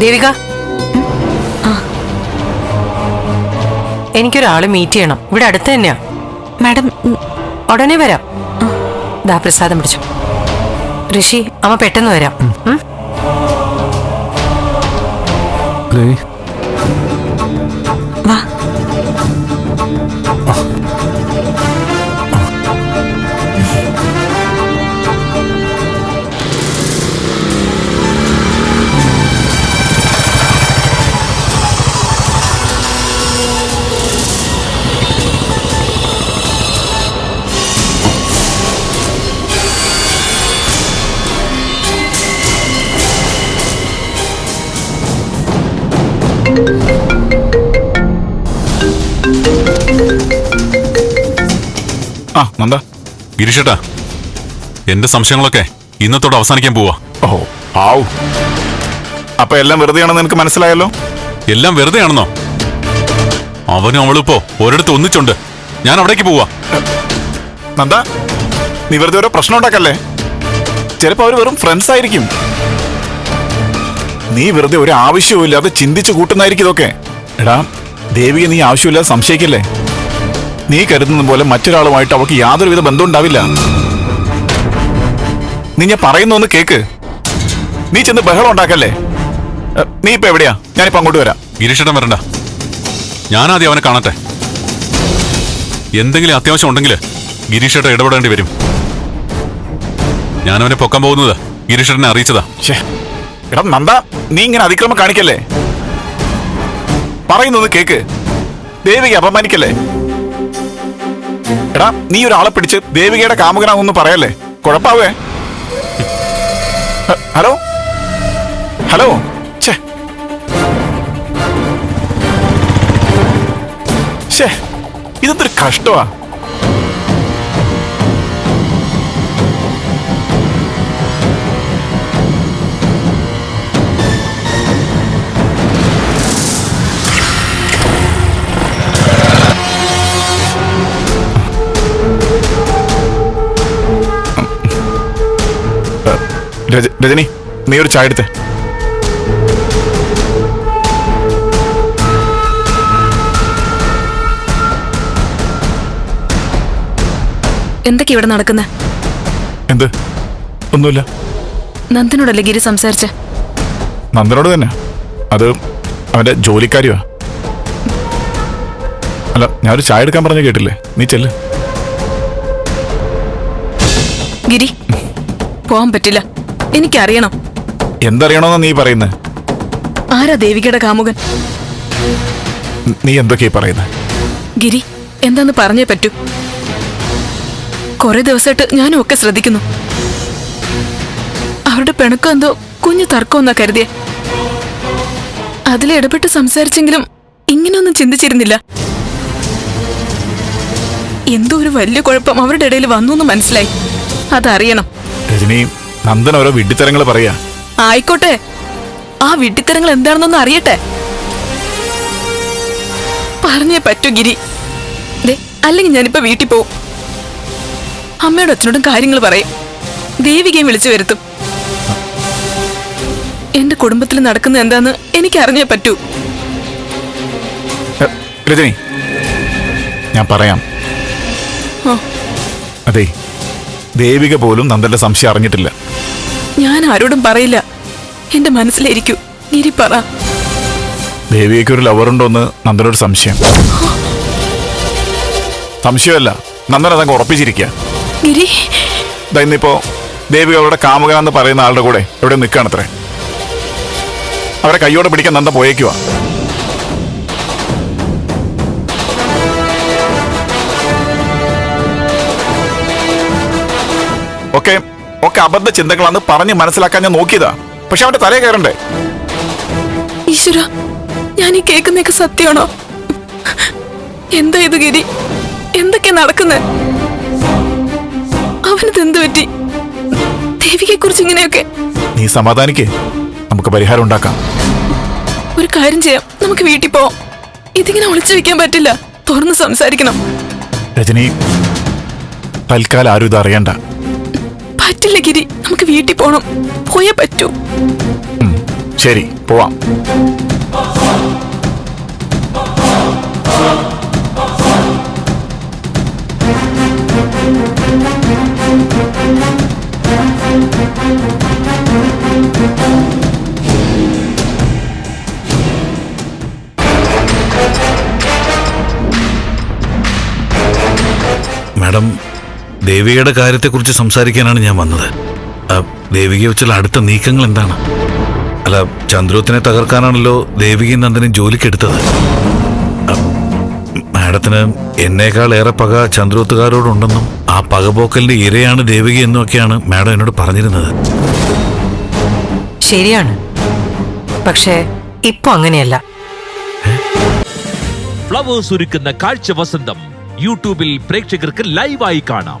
Devika. എനിക്കൊരാളെ meet ചെയ്യണം. ഇവിടെ അടുത്ത് തന്നെയാ. മാഡം ഉടനെ വരാം. ദാ പ്രസാദം പിടിച്ചു. ഋഷി അമ്മ പെട്ടെന്ന് വരാം. ആ നന്ദ. ഗിരീഷേട്ടാ എന്റെ സംശയങ്ങളൊക്കെ ഇന്നത്തോടെ അവസാനിക്കാൻ പോവാ. ഓ ആവു അപ്പൊ എല്ലാം വെറുതെയാണെന്ന് എനിക്ക് മനസ്സിലായല്ലോ? എല്ലാം വെറുതെ ആണെന്നോ അവനും അവളിപ്പോ ഒരിടത്ത് ഒന്നിച്ചുണ്ട് ഞാൻ അവിടേക്ക് പോവാ. നന്ദ നീ വെറുതെ ഓരോ പ്രശ്നം ഉണ്ടാക്കല്ലേ? ചിലപ്പോ അവർ വെറും ഫ്രണ്ട്സ് ആയിരിക്കും. നീ വെറുതെ ഒരു ആവശ്യവും ഇല്ലാതെ ചിന്തിച്ചു കൂട്ടുന്നതായിരിക്കും ഇതൊക്കെ. എടാ ദേവിയെ നീ ആവശ്യമില്ലാതെ സംശയിക്കല്ലേ? നീ കരുതുന്ന പോലെ മറ്റൊരാളുമായിട്ട് അവൾക്ക് യാതൊരുവിധ ബന്ധം ഉണ്ടാവില്ല നീ ഞാൻ പറയുന്ന ഒന്ന് കേക്ക്. നീ ചെന്ന് ബഹളം ഉണ്ടാക്കല്ലേ? നീ ഇപ്പൊ എവിടെയാ? ഞാനിപ്പോ അങ്ങോട്ട് വരാം. ഗിരീഷേട്ടൻ വരണ്ട. ഞാനാദ്യം അവനെ കാണട്ടെ. എന്തെങ്കിലും അത്യാവശ്യം ഉണ്ടെങ്കിൽ ഗിരീഷേട്ടൻ ഇടപെടേണ്ടി വരും. ഞാനവനെ പൊക്കാൻ പോകുന്നത് ഗിരീഷേട്ടനെ അറിയിച്ചതാ. ഛേ, എടാ നന്ദ നീ ഇങ്ങനെ അതിക്രമം കാണിക്കല്ലേ? പറയുന്നത് കേക്ക്. ദേവിക അപമാനിക്കല്ലേ? എടാ നീ ഒരാളെ പിടിച്ച് ദേവികയുടെ കാമുകനാണെന്ന് പറയല്ലേ? കുഴപ്പാവേ? ഹലോ? ഹലോ? ഇതെന്തൊരു കഷ്ടമാ രജനി നീ ഒരു ചായ എടുത്തേ. എന്തൊക്കെ ഇവിടെ നടക്കുന്നത് എന്ത്? ഒന്നുമില്ല. നന്ദനോടല്ലേ ഗിരി സംസാരിച്ച? നന്ദനോട് തന്നെ. അത് അവന്റെ ജോലിക്കാരിയാ. അല്ല ഞാനൊരു ചായ എടുക്കാൻ പറഞ്ഞു കേട്ടില്ലേ? നീ ചെല്ല്. ഗിരി പോവാൻ പറ്റില്ല. എനിക്കറിയണം. എന്തറിയണോ നീ പറയുന്നത് ആരാ ദേവികയുടെ കാമുകൻ? നീ എന്തൊക്കെയാ പറയുന്നത് ഗിരി എന്താന്ന് പറഞ്ഞേ പറ്റൂ. കുറെ ദിവസമായിട്ട് ഞാനും ഒക്കെ ശ്രദ്ധിക്കുന്നു. അവരുടെ പിണക്കം എന്തോ കുഞ്ഞു തർക്കമെന്നാ കരുതിയെ. അതിൽ ഇടപെട്ട് സംസാരിച്ചെങ്കിലും ഇങ്ങനെയൊന്നും ചിന്തിച്ചിരുന്നില്ല. എന്തോ ഒരു വലിയ കുഴപ്പം അവരുടെ ഇടയിൽ വന്നു എന്ന് മനസ്സിലായി. അതറിയണം. രജനി നന്ദൻ ഓരോ വിഡ്ഢിത്തരങ്ങൾ പറയാ. ആയിക്കോട്ടെ. ആ വിഡ്ഢിത്തരങ്ങൾ എന്താണെന്നൊന്ന് അറിയട്ടെ. പറഞ്ഞേ പറ്റൂ ഗിരി. അല്ലെങ്കിൽ ഞാനിപ്പോ വീട്ടിൽ പോവും. അമ്മയോടും അച്ഛനോടും കാര്യങ്ങൾ പറയും. ദേവികയും വിളിച്ചു വരുത്തും. എന്റെ കുടുംബത്തിൽ നടക്കുന്ന എന്താന്ന് എനിക്ക് അറിഞ്ഞേ പറ്റൂ രജനി ഞാൻ പറയാം. അതെ ദേവിക പോലും നന്ദന്റെ സംശയം അറിഞ്ഞിട്ടില്ല. ഞാൻ ആരോടും പറയില്ല. എന്റെ മനസ്സിലിരിക്കൂ. ഗിരി പറ. ദേവികയ്ക്ക് ഒരു ലവറുണ്ടോ എന്ന് നന്ദനോട് സംശയം. സംശയമല്ല. നന്ദൻ അതങ്ങ് ഉറപ്പിച്ചിരിക്കുക ഗിരി ഇന്നിപ്പോ ദേവിക അവരുടെ കാമുകനെന്ന് പറയുന്ന ആളുടെ കൂടെ എവിടെ നിൽക്കുകയാണത്രേ അവരെ കൈയോടെ പിടിക്കാൻ നന്ദ പോയേക്കുവാ. ഒക്കെ ഒക്കെ അബദ്ധ ചിന്തകളാണ് പറഞ്ഞ് മനസ്സിലാക്കാൻ ഞാൻ നോക്കിയതാ. പക്ഷെ അവന്റെ തലേ കയറണ്ടേ? ഈശ്വര ഞാൻ ഈ കേൾക്കുന്നൊക്കെ സത്യമാണോ? എന്താ ഇത് ഗിരി? എന്തൊക്കെ നടക്കുന്നത് അവനത് എന്ത് പറ്റി? ദേവിയെ കുറിച്ച് ഇങ്ങനെയൊക്കെ? നീ സമാധാനിക്കേ. നമുക്ക് പരിഹാരം ഉണ്ടാക്കാം. ഒരു കാര്യം ചെയ്യാം. നമുക്ക് വീട്ടിൽ പോവാം. ഇതിങ്ങനെ ഒളിച്ചു വെക്കാൻ പറ്റില്ല. തുറന്ന് സംസാരിക്കണം. രജനി തൽക്കാലം ആരും ഇത് അറിയണ്ട. പറ്റില്ല ഗിരി നമുക്ക് വീട്ടിൽ പോണം. പോയേ പറ്റൂ. ശരി പോവാം. മാഡം ദേവികയുടെ കാര്യത്തെക്കുറിച്ച് സംസാരിക്കാനാണ് ഞാൻ വന്നത്. ദേവികയെ വെച്ചുള്ള അടുത്ത നീക്കങ്ങൾ എന്താണ്? അല്ല ചന്ദ്രോത്തിനെ തകർക്കാനാണല്ലോ ദേവികയും നന്ദനും ജോലിക്കെടുത്തത് ആ, മാഡത്തിന് എന്നേക്കാൾ ഏറെ പക ചന്ദ്രോത്തുകാരോടുണ്ടെന്നും ആ പകപോക്കലിന്റെ ഇരയാണ് ദേവിക എന്നൊക്കെയാണ് മാഡം എന്നോട് പറഞ്ഞിരുന്നത്. ശരിയാണ്. പക്ഷേ ഇപ്പൊ അങ്ങനെയല്ല. ഫ്ലവേഴ്സ് ഒരുക്കുന്ന കാഴ്ച വസന്തം യൂട്യൂബിൽ പ്രേക്ഷകർക്ക് ലൈവായി കാണാം.